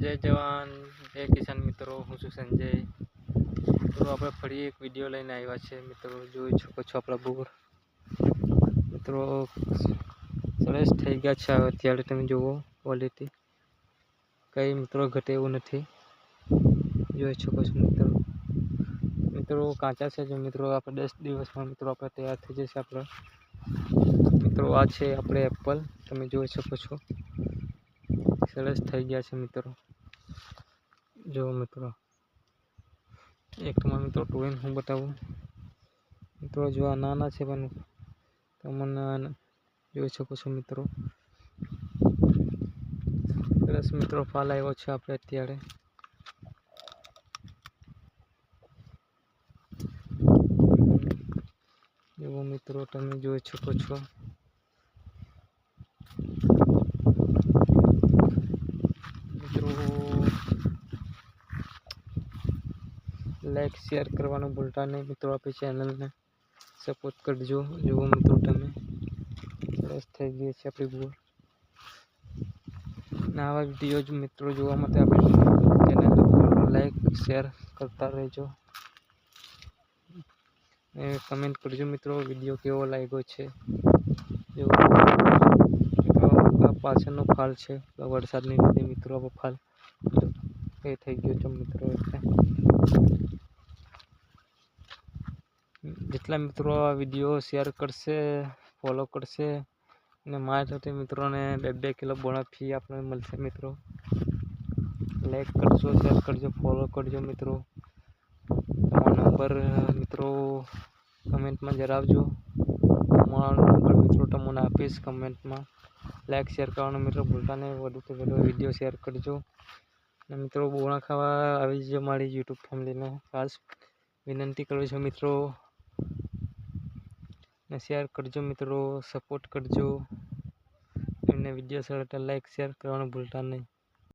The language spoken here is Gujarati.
જય જવાન, જય કિસાન મિત્રો, હું છું સંજય. મિત્રો, આપણે ફરી એક વીડિયો લઈને આવ્યા છે. મિત્રો, જોઈ શકો છો આપણા બોર. મિત્રો, સરસ થઈ ગયા છે અત્યારે, તમે જુઓ ક્વોલિટી કંઈ મિત્રો ઘટે એવું નથી. જોઈ શકો છો મિત્રો. મિત્રો, કાચા છે જો મિત્રો, આપણે દસ દિવસમાં મિત્રો, આપણે તૈયાર થઈ જશે આપણે. મિત્રો, આ છે આપણે એપલ તમે જોઈ શકો છો. સરસ થઈ ગયા છે મિત્રો. જો મિત્રો, એક તમારા મિત્રો ટોઈન હું બતાવું. મિત્રો જો આ નાના છે પણ તમને જોઈ શકો છો મિત્રો. સરસ મિત્રો ફાલ આવ્યો છે આપણે અત્યારે. એવો મિત્રો તમે જોઈ શકો છો મિત્રો લાઈક શેર કરવાનું ભૂલતા નહીં. મિત્રો, આપણી ચેનલને સપોર્ટ કરજો. જુઓ મિત્રો તમે. સરસ થઈ ગઈ છે આપણી ભૂલ અને આવા વીડિયો જ મિત્રો જોવા માટે આપણી ચેનલ લાઈક શેર કરતા રહેજો. અને કમેન્ટ કરજો મિત્રો વીડિયો કેવો લાગ્યો છે? પાછળનો ફાલ છે. વરસાદની લીધે મિત્રો ફાલ. એ થઈ ગયો છે મિત્રો, એટલે. જેટલા મિત્રો આ વીડિયો શેર કરશે ફોલો કરશે. અને મારા સાથે મિત્રોને બે બે કિલો બોણા ફી આપણને મળશે મિત્રો. લાઈક કરજો શેર કરજો ફોલો કરજો મિત્રો. તમારો નંબર મિત્રો કમેન્ટમાં જણાવજો. મારો નંબર મિત્રો તમને આપીશ કમેન્ટમાં લાઈક શેર કરવાનો મિત્રો ભૂલતા નહીં. વધુથી વધુ વીડિયો શેર કરજો. અને મિત્રો, બોણા ખાવા આવી જજો મારી યુટ્યુબ ફેમિલીને ખાસ વિનંતી કરું છું મિત્રો. ને શેર કરજો મિત્રો સપોર્ટ કરજો. એમને વીડિયો સરળ લાઈક શેર કરવાનું ભૂલતા નહીં.